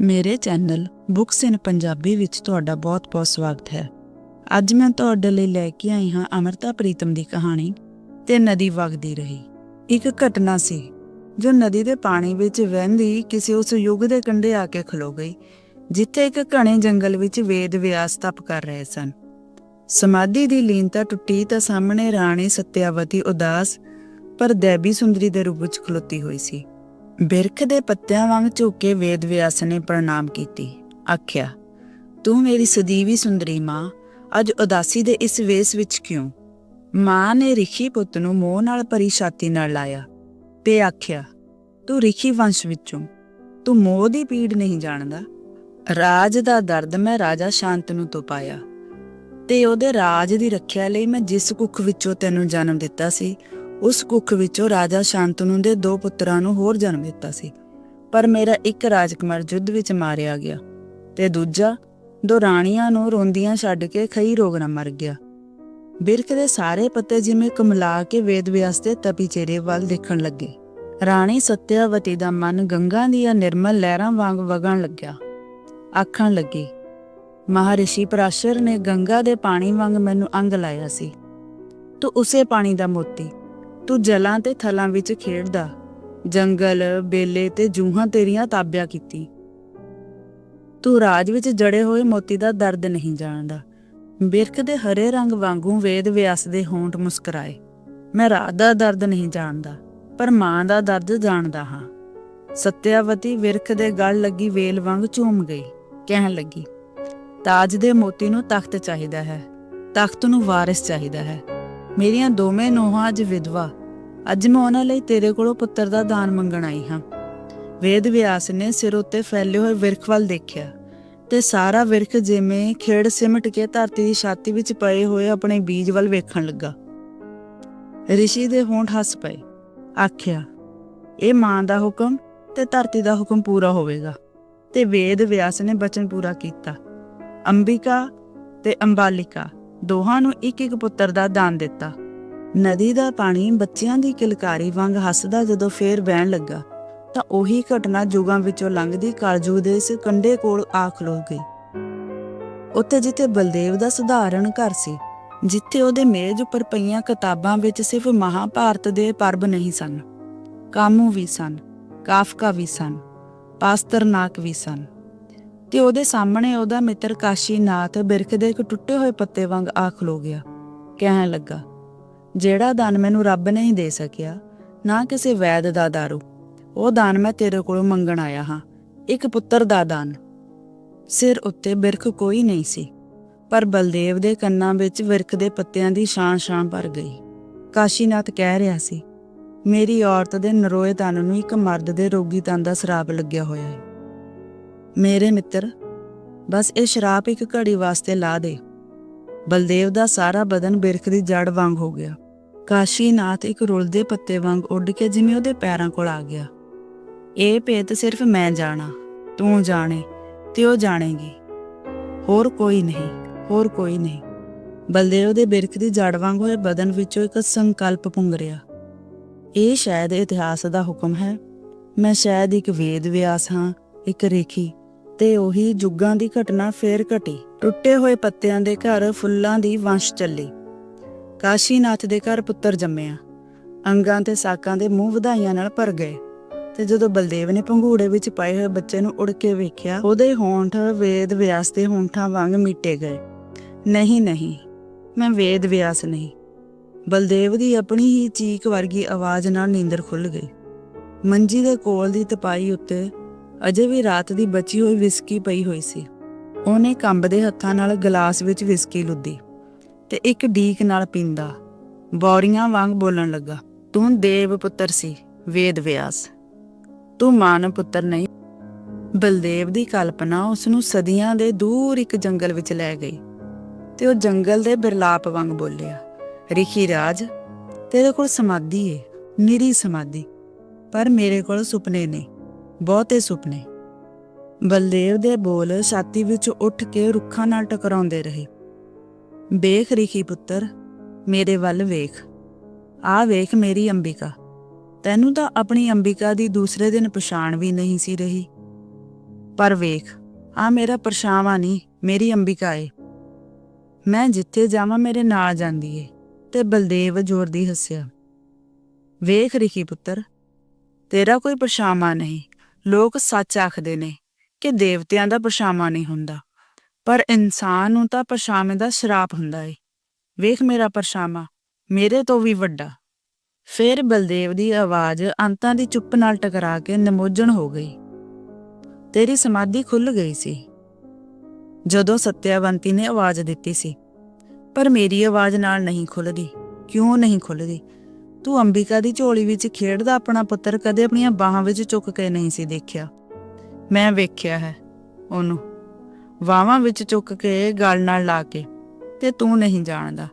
ਮੇਰੇ channel books ਇਨ ਪੰਜਾਬੀ ਵਿੱਚ ਤੁਹਾਡਾ ਬਹੁਤ-ਬਹੁਤ ਸਵਾਗਤ ਹੈ। ਅੱਜ ਮੈਂ ਤੁਹਾਡੇ ਲਈ ਲੈ ਕੇ ਆਈ ਹਾਂ ਅਮਰਤਾ ਪ੍ਰੀਤਮ ਦੀ ਕਹਾਣੀ, ਤੇ ਨਦੀ ਵਗਦੀ ਰਹੀ। ਇੱਕ ਘਟਨਾ ਸੀ, ਜੋ ਨਦੀ ਦੇ ਪਾਣੀ ਵਿੱਚ ਵਹਿੰਦੀ ਕਿਸੇ ਉਸ ਯੁੱਗ ਦੇ ਕੰਢੇ ਆ ਕੇ ਖਲੋ ਗਈ, ਜਿੱਥੇ ਇੱਕ ਘਣੇ ਜੰਗਲ ਵਿੱਚ ਵੇਦ ਵਿਆਸ ਤਪ ਕਰ ਰਹੇ ਸਨ। ਸਮਾਧੀ ਦੀ ਲੀਨਤਾ ਟੁੱਟੀ ਤਾਂ ਸਾਹਮਣੇ ਰਾਣੀ ਸਤਿਆਵਤੀ ਉਦਾਸ, ਪਰ ਦੇਵੀ ਸੁੰਦਰੀ ਦੇ ਰੂਪ ਵਿੱਚ ਖਲੋਤੀ ਹੋਈ ਸੀ। ਬਿਰਖ ਦੇ ਪੱਤਿਆਂ ਵਾਂਗ ਝੁੱਕ ਵੇਦ ਵਿਆਸ ਨੇ ਪ੍ਰਣਾਮ ਕੀਤੀ। ਆਖਿਆ, ਤੂੰ ਮੇਰੀ ਸਦੀਵੀ ਸੁੰਦਰੀ ਮਾਂ, ਅੱਜ ਉਦਾਸੀ ਦੇ ਇਸ ਵੇਸ ਵਿੱਚ ਕਿਉਂ? ਮਾਂ ਨੇ ਰਿਖੀ ਪੁੱਤ ਨੂੰ ਮੋਹ ਨਾਲ ਭਰੀ ਛਾਤੀ ਨਾਲ ਲਾਇਆ। ਤੇ ਆਖਿਆ, ਤੂੰ ਰਿਖੀ ਵੰਸ਼ ਵਿੱਚੋਂ, ਤੂੰ ਮੋਹ ਦੀ ਪੀੜ ਨਹੀਂ ਜਾਣਦਾ। ਰਾਜ ਦਾ ਦਰਦ ਮੈਂ ਰਾਜਾ ਸ਼ਾਂਤਨੂ ਤੋਂ ਪਾਇਆ। ਤੇ ਉਹਦੇ ਰਾਜ ਦੀ ਰੱਖਿਆ ਲਈ ਮੈਂ ਜਿਸ ਕੁੱਖ ਵਿੱਚੋਂ ਤੈਨੂੰ ਜਨਮ ਦਿੱਤਾ ਸੀ ਉਸ ਕੁੱਖ ਵਿੱਚੋਂ ਰਾਜਾ ਸ਼ਾਂਤਨੂ ਦੇ ਦੋ ਪੁੱਤਰਾਂ ਨੂੰ ਹੋਰ ਜਨਮ ਦਿੱਤਾ ਸੀ। ਪਰ ਮੇਰਾ ਇੱਕ ਰਾਜਕੁਮਾਰ ਯੁੱਧ ਵਿੱਚ ਮਾਰਿਆ ਗਿਆ ਤੇ ਦੂਜਾ ਦੋ ਰਾਣੀਆਂ ਨੂੰ ਰੋਂਦੀਆਂ ਛੱਡ ਕੇ ਖਈ ਰੋਗ ਨਾਲ ਮਰ ਗਿਆ। ਬਿਰਖ ਦੇ ਸਾਰੇ ਪੱਤੇ ਜਿਵੇਂ ਕਮਲਾ ਕੇ ਵੇਦ ਵਿਆਸ ਦੇ ਤਪੀ ਚਿਹਰੇ ਵੱਲ ਦੇਖਣ ਲੱਗੇ। ਰਾਣੀ ਸਤਿਆਵਤੀ ਦਾ ਮਨ ਗੰਗਾ ਦੀਆਂ ਨਿਰਮਲ ਲਹਿਰਾਂ ਵਾਂਗ ਵਗਣ ਲੱਗਿਆ। ਆਖਣ ਲੱਗੀ, ਮਹਾਰਿਸ਼ੀ ਪਰਾਸ਼ਰ ਨੇ ਗੰਗਾ ਦੇ ਪਾਣੀ ਵਾਂਗ ਮੈਨੂੰ ਅੰਗ ਲਾਇਆ ਸੀ। ਤੂੰ ਉਸੇ ਪਾਣੀ ਦਾ ਮੋਤੀ ਤੂੰ ਜਲਾਂ ਤੇ ਥਲਾਂ ਵਿੱਚ ਖੇਡਦਾ। ਜੰਗਲ, ਬੇਲੇ ਤੇ ਜੂਹਾਂ ਤੇਰੀਆਂ ਤਾਬਿਆ ਕੀਤੀ। ਤੂੰ ਰਾਜ ਵਿੱਚ ਜੜੇ ਹੋਏ ਮੋਤੀ ਦਾ ਦਰਦ ਨਹੀਂ ਜਾਣਦਾ। ਬਿਰਖ ਦੇ ਹਰੇ ਰੰਗ ਵਾਂਗੂ ਵੇਦ ਵਿਆਸ ਦੇ ਹੋਂਠ ਮੁਸਕਰਾਏ। ਮੈਂ ਰਾਤ ਦਾ ਦਰਦ ਨਹੀਂ ਜਾਣਦਾ, ਪਰ ਮਾਂ ਦਾ ਦਰਦ ਜਾਣਦਾ ਹਾਂ। ਸਤਿਆਵਤੀ ਵਿਰਖ ਦੇ ਗਲ ਲੱਗੀ ਵੇਲ ਵਾਂਗ ਝੂਮ ਗਈ, ਕਹਿਣ ਲੱਗੀ, ਤਾਜ ਦੇ ਮੋਤੀ ਨੂੰ ਤਖਤ ਚਾਹੀਦਾ ਹੈ। ਤਖਤ ਨੂੰ ਵਾਰਿਸ ਚਾਹੀਦਾ ਹੈ। ਮੇਰੀਆਂ ਦੋਵੇਂ ਨੋਹਾਂ ਅੱਜ ਵਿਧਵਾ। ਅੱਜ ਮੈਂ ਉਹਨਾਂ ਲਈ ਤੇਰੇ ਕੋਲੋਂ ਪੁੱਤਰ ਦਾ ਦਾਨ ਮੰਗਣ ਆਈ ਹਾਂ। ਵੇਦ ਵਿਆਸ ਨੇ ਸਿਰ ਉੱਤੇ ਫੈਲੇ ਹੋਏ ਵਿਰਖ ਵੱਲ ਦੇਖਿਆ ਤੇ ਸਾਰਾ ਵਿਰਖ ਜਿਵੇਂ ਖੇੜ ਸਿਮਟ ਕੇ ਧਰਤੀ ਦੀ ਛਾਤੀ ਵਿੱਚ ਪਏ ਹੋਏ ਆਪਣੇ ਬੀਜ ਵੱਲ ਵੇਖਣ ਲੱਗਾ। ਰਿਸ਼ੀ ਦੇ ਹੋਂਠ ਹੱਸ ਪਏ। ਆਖਿਆ, ਇਹ ਮਾਂ ਦਾ ਹੁਕਮ ਤੇ ਧਰਤੀ ਦਾ ਹੁਕਮ ਪੂਰਾ ਹੋਵੇਗਾ। ਤੇ ਵੇਦ ਵਿਆਸ ਨੇ ਬਚਨ ਪੂਰਾ ਕੀਤਾ। ਅੰਬਿਕਾ ਤੇ ਅੰਬਾਲਿਕਾ। ਦੋਹਾਂ ਨੂੰ ਇੱਕ ਇੱਕ ਪੁੱਤਰ ਦਾ ਦਾਨ ਦਿੱਤਾ। ਨਦੀ ਦਾ ਪਾਣੀ ਬੱਚਿਆਂ ਦੀ ਕਿਲਕਾਰੀ ਵਾਂਗ ਹੱਸਦਾ ਜਦੋਂ ਫੇਰ ਵਹਿਣ ਲੱਗਾ, ਤਾਂ ਉਹੀ ਘਟਨਾ ਜੁਗਾਂ ਵਿੱਚੋਂ ਲੰਘਦੀ ਕਾਲਜੂ ਦੇ ਇਸ ਕੰਢੇ ਕੋਲ ਆ ਖਲੋ ਗਈ। ਉੱਥੇ ਜਿੱਥੇ ਬਲਦੇਵ ਦਾ ਸਧਾਰਨ ਘਰ ਸੀ, ਜਿੱਥੇ ਉਹਦੇ ਮੇਜ਼ ਉੱਪਰ ਪਈਆਂ ਕਿਤਾਬਾਂ ਵਿੱਚ ਸਿਰਫ ਮਹਾਭਾਰਤ ਦੇ ਪਰਬ ਨਹੀਂ ਸਨ, ਕਾਮੂ ਵੀ ਸਨ, ਕਾਫਕਾ ਵੀ ਸਨ, ਪਾਸਤਰਨਾਕ ਵੀ ਸਨ। ਤੇ ਉਹਦੇ ਸਾਹਮਣੇ ਉਹਦਾ ਮਿੱਤਰ ਕਾਸ਼ੀਨਾਥ ਬਿਰਖ ਦੇ ਇੱਕ ਟੁੱਟੇ ਹੋਏ ਪੱਤੇ ਵਾਂਗ ਆ ਖਲੋ ਗਿਆ। ਕਹਿਣ ਲੱਗਾ, ਜਿਹੜਾ ਦਾਨ ਮੈਨੂੰ ਰੱਬ ਨਹੀਂ ਦੇ ਸਕਿਆ, ਨਾ ਕਿਸੇ ਵੈਦ ਦਾ ਦਾਰੂ। ਉਹ ਦਾਨ ਮੈਂ ਤੇਰੇ ਕੋਲੋਂ ਮੰਗਣ ਆਇਆ ਹਾਂ। ਇੱਕ ਪੁੱਤਰ ਦਾ ਦਾਨ। ਸਿਰ ਉੱਤੇ ਬਿਰਖ ਕੋਈ ਨਹੀਂ ਸੀ, ਪਰ ਬਲਦੇਵ ਦੇ ਕੰਨਾਂ ਵਿੱਚ ਵਿਰਖ ਦੇ ਪੱਤਿਆਂ ਦੀ ਸ਼ਾਨ-ਸ਼ਾਂ ਭਰ ਗਈ। ਕਾਸ਼ੀਨਾਥ ਕਹਿ ਰਿਹਾ ਸੀ, ਮੇਰੀ ਔਰਤ ਦੇ ਨਰੋਏ ਤਨ ਨੂੰ ਇੱਕ ਮਰਦ ਦੇ ਰੋਗੀ ਤਨ ਦਾ ਸ਼ਰਾਪ ਲੱਗਿਆ ਹੋਇਆ ਹੈ। ਮੇਰੇ ਮਿੱਤਰ, ਬਸ ਇਹ ਸ਼ਰਾਪ ਇੱਕ ਘੜੀ ਵਾਸਤੇ ਲਾ ਦੇ। ਬਲਦੇਵ ਦਾ ਸਾਰਾ ਬਦਨ ਬਿਰਖ ਦੀ ਜੜ ਵਾਂਗ ਹੋ ਗਿਆ। ਕਾਸ਼ੀਨਾਥ ਇੱਕ ਰੁਲਦੇ ਪੱਤੇ ਵਾਂਗ ਉੱਡ ਕੇ ਜਿਵੇਂ ਉਹਦੇ ਪੈਰਾਂ ਕੋਲ ਆ ਗਿਆ। ਇਹ ਭੇਤ ਸਿਰਫ ਮੈਂ ਜਾਣਾ, ਤੂੰ ਜਾਣੇ, ਤੇ ਉਹ ਜਾਣੇਗੀ। ਹੋਰ ਕੋਈ ਨਹੀਂ, ਹੋਰ ਕੋਈ ਨਹੀਂ। ਬਲਦੇਵ ਦੇ ਬਿਰਖ ਦੀ ਜੜ ਵਾਂਗ ਹੋਏ ਬਦਨ ਵਿੱਚੋਂ ਇੱਕ ਸੰਕਲਪ ਪੁੰਗਰਿਆ। ਇਹ ਸ਼ਾਇਦ ਇਤਿਹਾਸ ਦਾ ਹੁਕਮ ਹੈ। ਮੈਂ ਸ਼ਾਇਦ ਇੱਕ ਵੇਦ ਵਿਆਸ ਹਾਂ, ਇੱਕ ਰੇਖੀ। ਤੇ ਉਹੀ ਜੁੱਗਾਂ ਦੀ ਘਟਨਾ ਫੇਰ ਘਟੀ। ਟੁੱਟੇ ਹੋਏ ਪੱਤਿਆਂ ਦੇ ਘਰ ਫੁੱਲਾਂ ਦੀ ਵੰਸ਼ ਚੱਲੀ। ਕਾਸ਼ੀਨਾਥ ਦੇ ਘਰ ਪੁੱਤਰ ਜੰਮਿਆ। ਅੰਗਾਂ ਤੇ ਸਾਕਾਂ ਦੇ ਮੂੰਹ ਵਧਾਈਆਂ ਨਾਲ ਭਰ ਗਏ। ਤੇ ਜਦੋਂ ਬਲਦੇਵ ਨੇ ਪੰਘੂੜੇ ਵਿੱਚ ਪਏ ਹੋਏ ਬੱਚੇ ਨੂੰ ਉੜ ਕੇ ਵੇਖਿਆ, ਉਹਦੇ ਹੋਂਠ ਵੇਦ ਵਿਆਸ ਦੇ ਹੋਂਠਾਂ ਵਾਂਗ ਮਿਟੇ ਗਏ। ਨਹੀਂ ਨਹੀਂ, ਮੈਂ ਵੇਦ ਵਿਆਸ ਨਹੀਂ। ਬਲਦੇਵ ਦੀ ਆਪਣੀ ਹੀ ਚੀਕ ਵਰਗੀ ਆਵਾਜ਼ ਨਾਲ ਨੀਂਦਰ ਖੁੱਲ ਗਈ। ਮੰਜੀ ਦੇ ਕੋਲ ਦੀ ਤਪਾਈ ਉੱਤੇ ਅਜੇ ਵੀ ਰਾਤ ਦੀ ਬਚੀ ਹੋਈ ਵਿਸਕੀ ਪਈ ਹੋਈ ਸੀ। ਉਹਨੇ ਕੰਬਦੇ ਹੱਥਾਂ ਨਾਲ ਗਲਾਸ ਵਿੱਚ ਵਿਸਕੀ ਲੁੱਦੀ ਤੇ ਇੱਕ ਡੀਕ ਨਾਲ ਪੀਂਦਾ। ਬੌਰੀਆਂ ਵਾਂਗ ਬੋਲਣ ਲੱਗਾ, ਤੂੰ ਦੇਵ ਪੁੱਤਰ ਸੀ, ਵੇਦ ਵਿਆਸ। ਤੂੰ ਮਾਨਵ ਪੁੱਤਰ ਨਹੀਂ। ਬਲਦੇਵ ਦੀ ਕਲਪਨਾ ਉਸ ਨੂੰ ਸਦੀਆਂ ਦੇ ਦੂਰ ਇੱਕ ਜੰਗਲ ਵਿੱਚ ਲੈ ਗਈ ਤੇ ਉਹ ਜੰਗਲ ਦੇ ਬਿਰਲਾਪ ਵਾਂਗ ਬੋਲਿਆ, ਰਿਖੀ ਰਾਜ, ਤੇਰੇ ਕੋਲ ਸਮਾਧੀ ਏ, ਨਿਰੀ ਸਮਾਧੀ, ਪਰ ਮੇਰੇ ਕੋਲ ਸੁਪਨੇ ਨੇ। ਬਹੁਤੇ ਸੁਪਨੇ। ਬਲਦੇਵ ਦੇ ਬੋਲ ਛਾਤੀ ਵਿੱਚ ਉੱਠ ਕੇ ਰੁੱਖਾਂ ਨਾਲ ਟਕਰਾਉਂਦੇ ਰਹੇ। ਵੇਖ ਰਿਖੀ ਪੁੱਤਰ, ਮੇਰੇ ਵੱਲ ਵੇਖ। ਆ ਵੇਖ ਮੇਰੀ ਅੰਬਿਕਾ। ਤੈਨੂੰ ਤਾਂ ਆਪਣੀ ਅੰਬਿਕਾ ਦੀ ਦੂਸਰੇ ਦਿਨ ਪਛਾਣ ਵੀ ਨਹੀਂ ਸੀ ਰਹੀ। ਪਰ ਵੇਖ ਆ ਮੇਰਾ ਪਰਛਾਵਾਂ ਨਹੀਂ, ਮੇਰੀ ਅੰਬਿਕਾ ਏ। ਮੈਂ ਜਿੱਥੇ ਜਾਵਾਂ ਮੇਰੇ ਨਾਲ ਜਾਂਦੀ ਏ, ਤੇ ਬਲਦੇਵ ਜ਼ੋਰ ਦੀ ਹੱਸਿਆ। ਵੇਖ ਰਿਖੀ ਪੁੱਤਰ, ਤੇਰਾ ਕੋਈ ਪਰਛਾਵਾਂ ਨਹੀਂ ਲੋਕ ਸੱਚ ਆਖਦੇ ਨੇ ਕਿ ਦੇਵਤਿਆਂ ਦਾ ਪਰਛਾਵਾਂ ਨਹੀਂ ਹੁੰਦਾ। ਪਰ ਇਨਸਾਨ ਨੂੰ ਤਾਂ ਪਰਛਾਵੇਂ ਦਾ ਸ਼ਰਾਪ ਹੁੰਦਾ ਏ। ਵੇਖ ਮੇਰਾ ਪਰਛਾਵਾਂ, ਮੇਰੇ ਤੋਂ ਵੀ ਵੱਡਾ। ਫਿਰ ਬਲਦੇਵ ਦੀ ਆਵਾਜ਼ ਅੰਤਾਂ ਦੀ ਚੁੱਪ ਨਾਲ ਟਕਰਾ ਕੇ ਨਮੋਜਣ ਹੋ ਗਈ। ਤੇਰੀ ਸਮਾਧੀ ਖੁੱਲ ਗਈ ਸੀ। ਜਦੋਂ ਸਤਿਆਵੰਤੀ ਨੇ ਆਵਾਜ਼ ਦਿੱਤੀ ਸੀ, ਪਰ ਮੇਰੀ ਆਵਾਜ਼ ਨਾਲ ਨਹੀਂ ਖੁੱਲਦੀ ਕਿਉਂ ਨਹੀਂ ਖੁੱਲਦੀ ਤੂੰ ਅੰਬਿਕਾ ਦੀ ਝੋਲੀ ਵਿੱਚ ਖੇਡਦਾ ਆਪਣਾ ਪੁੱਤਰ ਕਦੇ ਆਪਣੀਆਂ ਬਾਹਾਂ ਵਿੱਚ ਚੁੱਕ ਕੇ ਨਹੀਂ ਸੀ ਦੇਖਿਆ। ਮੈਂ ਵੇਖਿਆ ਹੈ ਉਹਨੂੰ ਵਾਹਾਂ ਵਿੱਚ ਚੁੱਕ ਕੇ ਗਲ ਨਾਲ ਲਾ ਕੇ ਤੇ ਤੂੰ ਨਹੀਂ ਜਾਣਦਾ।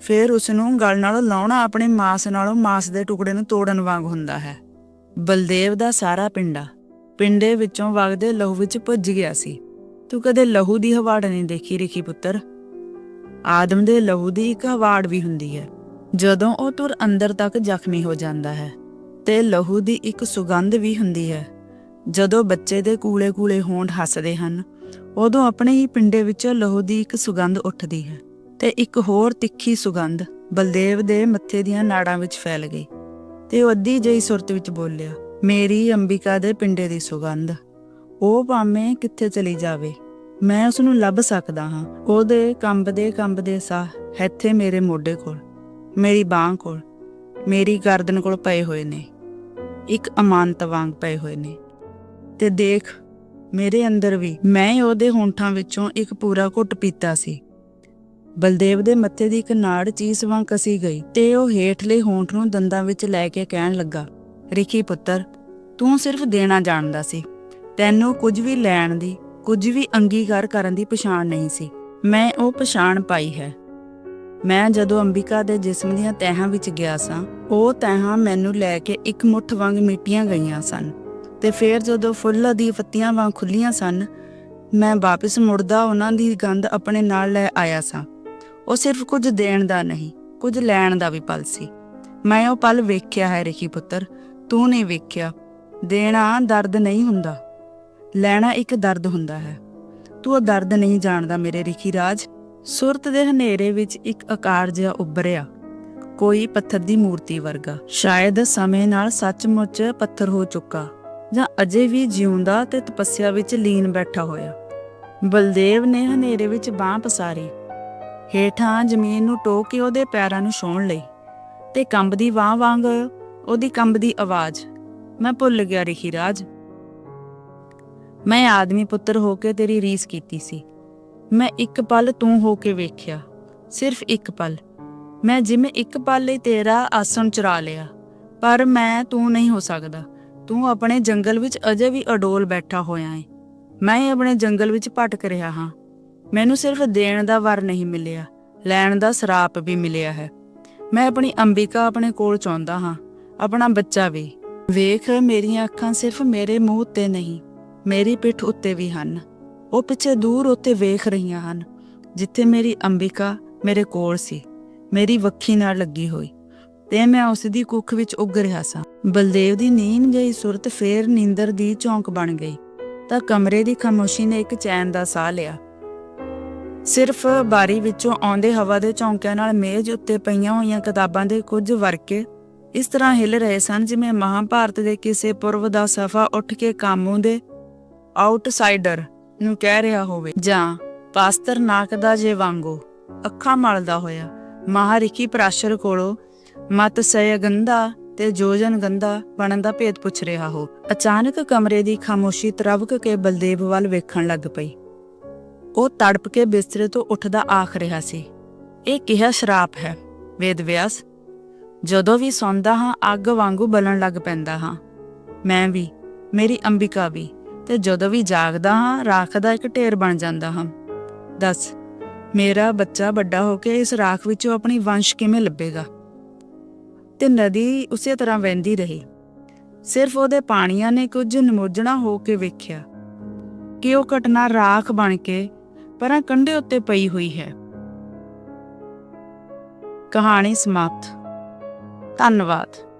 ਫਿਰ ਉਸ ਨੂੰ ਗਲ ਨਾਲ ਲਾਉਣਾ ਆਪਣੇ ਮਾਸ ਨਾਲੋਂ ਮਾਸ ਦੇ ਟੁਕੜੇ ਨੂੰ ਤੋੜਨ ਵਾਂਗ ਹੁੰਦਾ ਹੈ। ਬਲਦੇਵ ਦਾ ਸਾਰਾ ਪਿੰਡਾ ਪਿੰਡੇ ਵਿੱਚੋਂ ਵਗਦੇ ਲਹੂ ਵਿੱਚ ਭੁੱਜ ਗਿਆ ਸੀ। ਤੂੰ ਕਦੇ ਲਹੂ ਦੀ ਹਵਾੜ ਨਹੀਂ ਦੇਖੀ ਰਿਖੀ ਪੁੱਤਰ? ਆਦਮ ਦੇ ਲਹੂ ਦੀ ਇੱਕ ਹਵਾੜ ਵੀ ਹੁੰਦੀ ਹੈ। ਜਦੋਂ ਉਹ ਤੁਰ ਅੰਦਰ ਤੱਕ ਜ਼ਖਮੀ ਹੋ ਜਾਂਦਾ ਹੈ ਤੇ ਲਹੂ ਦੀ ਇੱਕ ਸੁਗੰਧ ਵੀ ਹੁੰਦੀ ਹੈ। ਜਦੋਂ ਬੱਚੇ ਦੇ ਕੂਲੇ-ਕੂਲੇ ਹੋਂਠ ਹੱਸਦੇ ਹਨ, ਉਦੋਂ ਆਪਣੇ ਹੀ ਪਿੰਡੇ ਵਿੱਚੋਂ ਲਹੂ ਦੀ ਇੱਕ ਸੁਗੰਧ ਉੱਠਦੀ ਹੈ ਤੇ ਇੱਕ ਹੋਰ ਤਿੱਖੀ ਸੁਗੰਧ ਬਲਦੇਵ ਦੇ ਮੱਥੇ ਦੀਆਂ ਨਾੜਾਂ ਵਿੱਚ ਫੈਲ ਗਈ ਤੇ ਉਹ ਅੱਧੀ ਜਿਹੀ ਸੁਰਤ ਵਿੱਚ ਬੋਲਿਆ, ਮੇਰੀ ਅੰਬਿਕਾ ਦੇ ਪਿੰਡੇ ਦੀ ਸੁਗੰਧ, ਉਹ ਭਾਵੇਂ ਕਿੱਥੇ ਚਲੀ ਜਾਵੇ, ਮੈਂ ਉਸ ਨੂੰ ਲੱਭ ਸਕਦਾ ਹਾਂ, ਉਹਦੇ ਕੰਬਦੇ ਕੰਬਦੇ ਸਾਹ, ਇੱਥੇ ਮੇਰੇ ਮੋਢੇ ਕੋਲ। ਮੇਰੀ ਬਾਹ ਕੋਲ, ਮੇਰੀ ਗਰਦਨ ਕੋਲ ਪਏ ਹੋਏ ਨੇ। ਇੱਕ ਅਮਾਨਤ ਵਾਂਗ ਪਏ ਹੋਏ ਨੇ। ਤੇ ਦੇਖ, ਮੇਰੇ ਅੰਦਰ ਵੀ ਮੈਂ ਉਹਦੇ ਹੋਂਠਾਂ ਵਿੱਚੋਂ ਇੱਕ ਪੂਰਾ ਘੁੱਟ ਪੀਤਾ ਸੀ। ਬਲਦੇਵ ਦੇ ਮੱਥੇ ਦੀ ਇੱਕ ਨਾੜ ਚੀਸ ਵਾਂਗ ਕਸੀ ਗਈ ਤੇ ਉਹ ਹੇਠਲੇ ਹੋਂਠ ਨੂੰ ਦੰਦਾਂ ਵਿੱਚ ਲੈ ਕੇ ਕਹਿਣ ਲੱਗਾ, ਰਿਖੀ ਪੁੱਤਰ, ਤੂੰ ਸਿਰਫ ਦੇਣਾ ਜਾਣਦਾ ਸੀ। ਤੈਨੂੰ ਕੁਝ ਵੀ ਲੈਣ ਦੀ, ਕੁਝ ਵੀ ਅੰਗੀਕਾਰ ਕਰਨ ਦੀ ਪਛਾਣ ਨਹੀਂ ਸੀ। ਮੈਂ ਉਹ ਪਛਾਣ ਪਾਈ ਹੈ। ਮੈਂ ਜਦੋਂ ਅੰਬਿਕਾ ਦੇ ਜਿਸਮ ਦੀਆਂ ਤਹਿਾਂ ਵਿੱਚ ਗਿਆ ਸਾਂ, ਉਹ ਤਹਿਾਂ ਮੈਨੂੰ ਲੈ ਕੇ ਇੱਕ ਮੁੱਠ ਵਾਂਗ ਮਿਟੀਆਂ ਗਈਆਂ ਸਨ ਤੇ ਫਿਰ ਜਦੋਂ ਫੁੱਲਾਂ ਦੀ ਪੱਤੀਆਂ ਵਾਂਗ ਖੁੱਲੀਆਂ ਸਨ, ਮੈਂ ਵਾਪਸ ਮੁੜਦਾ ਉਹਨਾਂ ਦੀ ਗੰਧ ਆਪਣੇ ਨਾਲ ਲੈ ਆਇਆ ਸਾਂ। ਉਹ ਸਿਰਫ ਕੁਝ ਦੇਣ ਦਾ ਨਹੀਂ, ਕੁਝ ਲੈਣ ਦਾ ਵੀ ਪਲ ਸੀ। ਮੈਂ ਉਹ ਪਲ ਵੇਖਿਆ ਹੈ ਰਿਖੀ ਪੁੱਤਰ, ਤੂੰ ਨਹੀਂ ਵੇਖਿਆ, ਦੇਣਾ ਦਰਦ ਨਹੀਂ ਹੁੰਦਾ, ਲੈਣਾ ਇੱਕ ਦਰਦ ਹੁੰਦਾ ਹੈ। ਤੂੰ ਉਹ ਦਰਦ ਨਹੀਂ ਜਾਣਦਾ ਮੇਰੇ ਰਿਖੀ ਰਾਜ। ਸੁਰਤ ਦੇ ਹਨੇਰੇ ਵਿੱਚ ਇੱਕ ਆਕਾਰ ਜਿਹਾ ਉੱਭਰਿਆ। ਕੋਈ ਪੱਥਰ ਦੀ ਮੂਰਤੀ ਵਰਗਾ। ਸ਼ਾਇਦ ਸਮੇਂ ਨਾਲ ਸੱਚਮੁੱਚ ਪੱਥਰ ਹੋ ਚੁੱਕਾ ਜਾਂ ਅਜੇ ਵੀ ਜਿਉਂਦਾ ਤੇ ਤਪੱਸਿਆ ਵਿੱਚ ਲੀਨ ਬੈਠਾ ਹੋਇਆ। ਬਲਦੇਵ ਨੇ ਹਨੇਰੇ ਵਿੱਚ ਬਾਹ ਪਸਾਰੀ। ਹੇਠਾਂ ਜ਼ਮੀਨ ਨੂੰ ਟੋਕ ਕੇ ਉਹਦੇ ਪੈਰਾਂ ਨੂੰ ਛੋਣ ਲਈ ਤੇ ਕੰਬਦੀ ਬਾਹ ਵਾਂਗ ਉਹਦੀ ਕੰਬਦੀ ਆਵਾਜ਼, ਮੈਂ ਭੁੱਲ ਗਿਆ, ਰਿਖੀ ਰਾਜ। ਮੈਂ ਆਦਮੀ ਪੁੱਤਰ ਹੋ ਕੇ ਤੇਰੀ ਰੀਸ ਕੀਤੀ ਸੀ। ਮੈਂ ਇੱਕ ਪਲ ਤੂੰ ਹੋ ਕੇ ਵੇਖਿਆ, ਸਿਰਫ ਇੱਕ ਪਲ। ਮੈਂ ਜਿਵੇਂ ਇੱਕ ਪਲ ਲਈ ਤੇਰਾ ਆਸਣ ਚੁਰਾ ਲਿਆ, ਪਰ ਮੈਂ ਤੂੰ ਨਹੀਂ ਹੋ ਸਕਦਾ। ਤੂੰ ਆਪਣੇ ਜੰਗਲ ਵਿੱਚ ਅਜੇ ਵੀ ਅਡੋਲ ਬੈਠਾ ਹੋਇਆ ਹੈ ਮੈਂ ਆਪਣੇ ਜੰਗਲ ਵਿੱਚ ਭਟਕ ਰਿਹਾ ਹਾਂ। ਮੈਨੂੰ ਸਿਰਫ ਦੇਣ ਦਾ ਵਰ ਨਹੀਂ ਮਿਲਿਆ, ਲੈਣ ਦਾ ਸਰਾਪ ਵੀ ਮਿਲਿਆ ਹੈ। ਮੈਂ ਆਪਣੀ ਅੰਬਿਕਾ ਆਪਣੇ ਕੋਲ ਚਾਹੁੰਦਾ ਹਾਂ, ਆਪਣਾ ਬੱਚਾ ਵੀ। ਵੇਖ, ਮੇਰੀਆਂ ਅੱਖਾਂ ਸਿਰਫ ਮੇਰੇ ਮੂੰਹ ਉੱਤੇ ਨਹੀਂ, ਮੇਰੀ ਪਿੱਠ ਉੱਤੇ ਵੀ ਹਨ। ਉਹ ਪਿੱਛੇ ਦੂਰ ਉੱਤੇ ਵੇਖ ਰਹੀਆਂ ਹਨ, ਜਿੱਥੇ ਮੇਰੀ ਅੰਬਿਕਾ ਮੇਰੇ ਕੋਲ ਸੀ। ਮੇਰੀ ਵੱਖੀ ਨਾਲ ਲੱਗੀ ਹੋਈ ਤੇ ਮੈਂ ਉਸ ਦੀ ਕੁੱਖ ਵਿੱਚ ਉੱਗ ਰਿਹਾ ਸਾਂ। ਬਲਦੇਵ ਦੀ ਨੀਂਦ ਗਈ ਸੁਰਤ ਫੇਰ ਨੀਂਦਰ ਦੀ ਚੌਂਕ ਬਣ ਗਈ। ਤਾਂ ਕਮਰੇ ਦੀ ਖਾਮੋਸ਼ੀ ਨੇ ਇੱਕ ਚੈਨ ਦਾ ਸਾਹ ਲਿਆ। ਸਿਰਫ ਬਾਰੀ ਵਿੱਚੋਂ ਆਉਂਦੇ ਹਵਾ ਦੇ ਝੌਂਕਿਆਂ ਨਾਲ ਮੇਜ਼ ਉੱਤੇ ਪਈਆਂ ਹੋਈਆਂ ਕਿਤਾਬਾਂ ਦੇ ਕੁਝ ਵਰਕੇ ਇਸ ਤਰ੍ਹਾਂ ਹਿੱਲ ਰਹੇ ਸਨ ਜਿਵੇਂ ਮਹਾਭਾਰਤ ਦੇ ਕਿਸੇ ਪੁਰਬ ਦਾ ਸਫਾ ਉੱਠ ਕੇ ਕਾਮੂ ਦੇ ਆਊਟਸਾਈਡਰ। ਨੂੰ ਕਹਿ ਰਿਹਾ ਹੋਵੇ। ਜਾਂ ਪਾਸਤਰ ਨਾਕ ਜੇ ਵਾਂਗੋ ਅੱਖਾਂ ਮਲਦਾ ਹੋਇਆ, ਮਹਾਰਿਖੀ ਪ੍ਰਾਸ਼ਰ ਕੋਲੋਂ ਮਤ ਸਯ ਤੇ ਜੋਜਨ ਗੰਧਾ ਬਣਨ ਦਾ ਭੇਦ ਪੁੱਛ ਰਿਹਾ ਹੋ। ਅਚਾਨਕ ਕਮਰੇ ਦੀ ਖਾਮੋਸ਼ੀ ਤਰਵਕ ਕੇ ਬਲਦੇਵ ਵੱਲ ਵੇਖਣ ਲੱਗ ਪਈ। ਉਹ ਤੜਪ ਕੇ ਬਿਸਤਰੇ ਤੋਂ ਉੱਠਦਾ ਆਖ ਰਿਹਾ ਸੀ, ਇਹ ਕਿਹਾ ਸ਼ਰਾਪ ਹੈ? ਵੇਦ ਵਿਆਸ, ਜਦੋਂ ਵੀ ਸੌਂਦਾ ਹਾਂ, ਅੱਗ ਵਾਂਗੂ ਬਲਣ ਲੱਗ ਪੈਂਦਾ ਹਾਂ। ਮੈਂ ਵੀ, ਮੇਰੀ ਅੰਬਿਕਾ ਵੀ। ਤੇ ਜਦੋਂ ਵੀ ਜਾਗਦਾ ਹਾਂ, ਰਾਖ ਦਾ ਇੱਕ ਢੇਰ ਬਣ ਜਾਂਦਾ ਹਾਂ। ਦੱਸ, ਮੇਰਾ ਬੱਚਾ ਵੱਡਾ ਹੋ ਕੇ ਇਸ ਰਾਖ ਵਿੱਚੋਂ ਆਪਣੀ ਵੰਸ਼ ਕਿਵੇਂ ਲੱਭੇਗਾ? ਤੇ ਨਦੀ ਉਸੇ ਤਰ੍ਹਾਂ ਵਹਿੰਦੀ ਰਹੀ। ਸਿਰਫ ਉਹਦੇ ਪਾਣੀਆਂ ਨੇ ਕੁਝ ਨਿਮੋਜਣਾ ਹੋ ਕੇ ਵੇਖਿਆ ਕਿ ਉਹ ਘਟਨਾ ਰਾਖ ਬਣ ਕੇ ਪਰਾਂ ਕੰਢੇ ਉੱਤੇ ਪਈ ਹੋਈ ਹੈ। ਕਹਾਣੀ ਸਮਾਪਤ। ਧੰਨਵਾਦ।